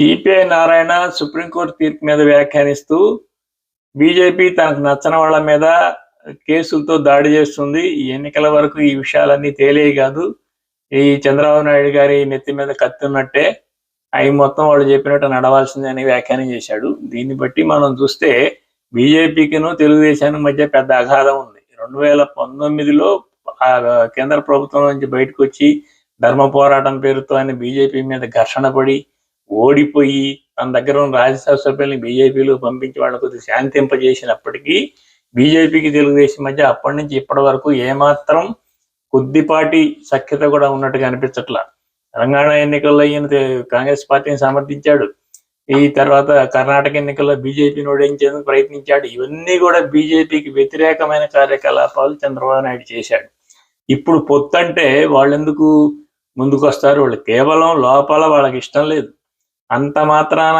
CPI Narayana supreme court తీర్పు మీద వ్యాఖ్యానిస్తూ BJP తనకు నచ్చని వాళ్ళ మీద కేసులతో దాడి చేస్తుంది. ఈ ఎన్నికల వరకు ఈ విషయాలన్నీ తేలే కాదు. ఈ చంద్రబాబు నాయుడు గారి నెత్తి మీద కత్తి ఉన్నట్టే అవి మొత్తం వాళ్ళు చెప్పినట్టు నడవాల్సిందే అని వ్యాఖ్యానం చేశాడు. దీన్ని బట్టి మనం చూస్తే బీజేపీకిను తెలుగుదేశానికి మధ్య పెద్ద అగాధం ఉంది. రెండు వేల పంతొమ్మిదిలో కేంద్ర ప్రభుత్వం నుంచి బయటకు వచ్చి ధర్మ పోరాటం పేరుతో ఆయన బీజేపీ మీద ఘర్షణ పడి ఓడిపోయి తన దగ్గర ఉన్న రాజ్యసభ సభ్యుల్ని బీజేపీలో పంపించి వాళ్ళ కొద్దిగా శాంతింపజేసినప్పటికీ బీజేపీకి తెలుగుదేశం మధ్య అప్పటి నుంచి ఇప్పటి వరకు ఏమాత్రం కొద్దిపాటి సఖ్యత కూడా ఉన్నట్టుగా కనిపించట్లా తెలంగాణ ఎన్నికల్లో ఈయన కాంగ్రెస్ పార్టీని సమర్థించాడు. ఈ తర్వాత కర్ణాటక ఎన్నికల్లో బీజేపీని ఓడించేందుకు ప్రయత్నించాడు. ఇవన్నీ కూడా బీజేపీకి వ్యతిరేకమైన కార్యకలాపాలు చంద్రబాబు నాయుడు చేశాడు. ఇప్పుడు పొత్తు అంటే వాళ్ళెందుకు ముందుకు వస్తారు వాళ్ళు కేవలం లోపల వాళ్ళకి ఇష్టం లేదు. అంత మాత్రాన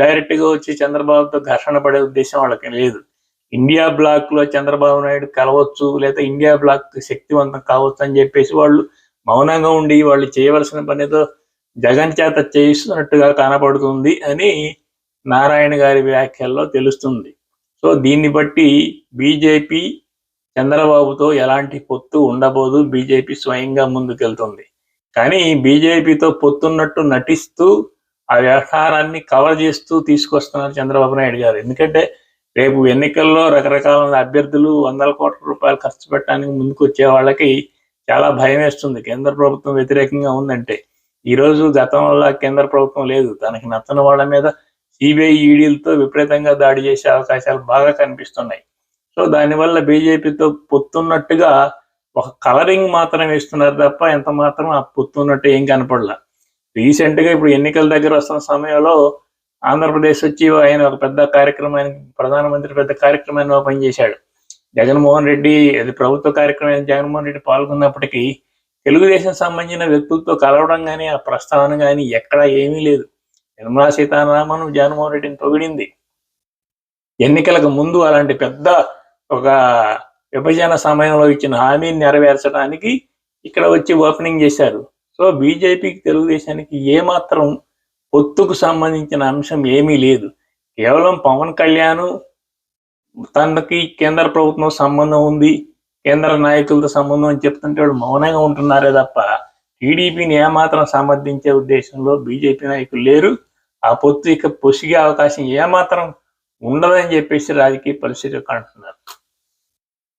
డైరెక్ట్గా వచ్చి చంద్రబాబుతో ఘర్షణ పడే ఉద్దేశం వాళ్ళకి లేదు. ఇండియా బ్లాక్లో చంద్రబాబు నాయుడు కలవచ్చు లేదా ఇండియా బ్లాక్ శక్తివంతం కావచ్చు అని చెప్పేసి వాళ్ళు మౌనంగా ఉండి వాళ్ళు చేయవలసిన పనితో జగన్ చేత చేయిస్తున్నట్టుగా కనపడుతుంది అని నారాయణ గారి వ్యాఖ్యల్లో తెలుస్తుంది. సో దీన్ని బట్టి బీజేపీ చంద్రబాబుతో ఎలాంటి పొత్తు ఉండబోదు బీజేపీ స్వయంగా ముందుకెళ్తుంది. కానీ బీజేపీతో పొత్తున్నట్టు నటిస్తూ ఆ వ్యవహారాన్ని కవర్ చేస్తూ తీసుకొస్తున్నారు చంద్రబాబు నాయుడు గారు. ఎందుకంటే రేపు ఎన్నికల్లో రకరకాల అభ్యర్థులు వందల కోట్ల రూపాయలు ఖర్చు పెట్టడానికి ముందుకు వచ్చే వాళ్ళకి చాలా భయం వేస్తుంది. కేంద్ర ప్రభుత్వం వ్యతిరేకంగా ఉందంటే ఈ రోజు గతంలో కేంద్ర ప్రభుత్వం లేదు. తనకి నచ్చని వాళ్ళ మీద సిబిఐ ఈడీలతో విపరీతంగా దాడి చేసే అవకాశాలు బాగా కనిపిస్తున్నాయి. సో దానివల్ల బీజేపీతో పొత్తున్నట్టుగా ఒక కలరింగ్ మాత్రం ఇస్తున్నారు తప్ప ఎంత మాత్రం ఆ పొత్తున్నట్టు ఏం కనపడలా. రీసెంట్గా ఇప్పుడు ఎన్నికల దగ్గర వస్తున్న సమయంలో ఆంధ్రప్రదేశ్ వచ్చి ఆయన ఒక పెద్ద కార్యక్రమానికి ప్రధానమంత్రి పెద్ద కార్యక్రమాన్ని ఓపెన్ చేశాడు. జగన్మోహన్ రెడ్డి అది ప్రభుత్వ కార్యక్రమం జగన్మోహన్ రెడ్డి పాల్గొన్నప్పటికీ తెలుగుదేశం సంబంధించిన వ్యక్తులతో కలవడం కానీ ఆ ప్రస్తావన కానీ ఎక్కడా ఏమీ లేదు. నిర్మలా సీతారామన్ జగన్మోహన్ రెడ్డిని పొగిడింది ఎన్నికలకు ముందు అలాంటి పెద్ద ఒక విభజన సమయంలో ఇచ్చిన హామీని నెరవేర్చడానికి ఇక్కడ వచ్చి ఓపెనింగ్ చేశారు. సో బీజేపీకి తెలుగుదేశానికి ఏమాత్రం పొత్తుకు సంబంధించిన అంశం ఏమీ లేదు. కేవలం పవన్ కళ్యాణ్ తనకి కేంద్ర ప్రభుత్వం సంబంధం ఉంది కేంద్ర నాయకులతో సంబంధం అని చెప్తుంటే వాళ్ళు మౌనంగా ఉంటున్నారే తప్ప టీడీపీని ఏమాత్రం సమర్థించే ఉద్దేశంలో బీజేపీ నాయకులు లేరు. ఆ పొత్తు ఇక పొసిగే అవకాశం ఏమాత్రం ఉండదని చెప్పేసి రాజకీయ పరిస్థితి అంటున్నారు.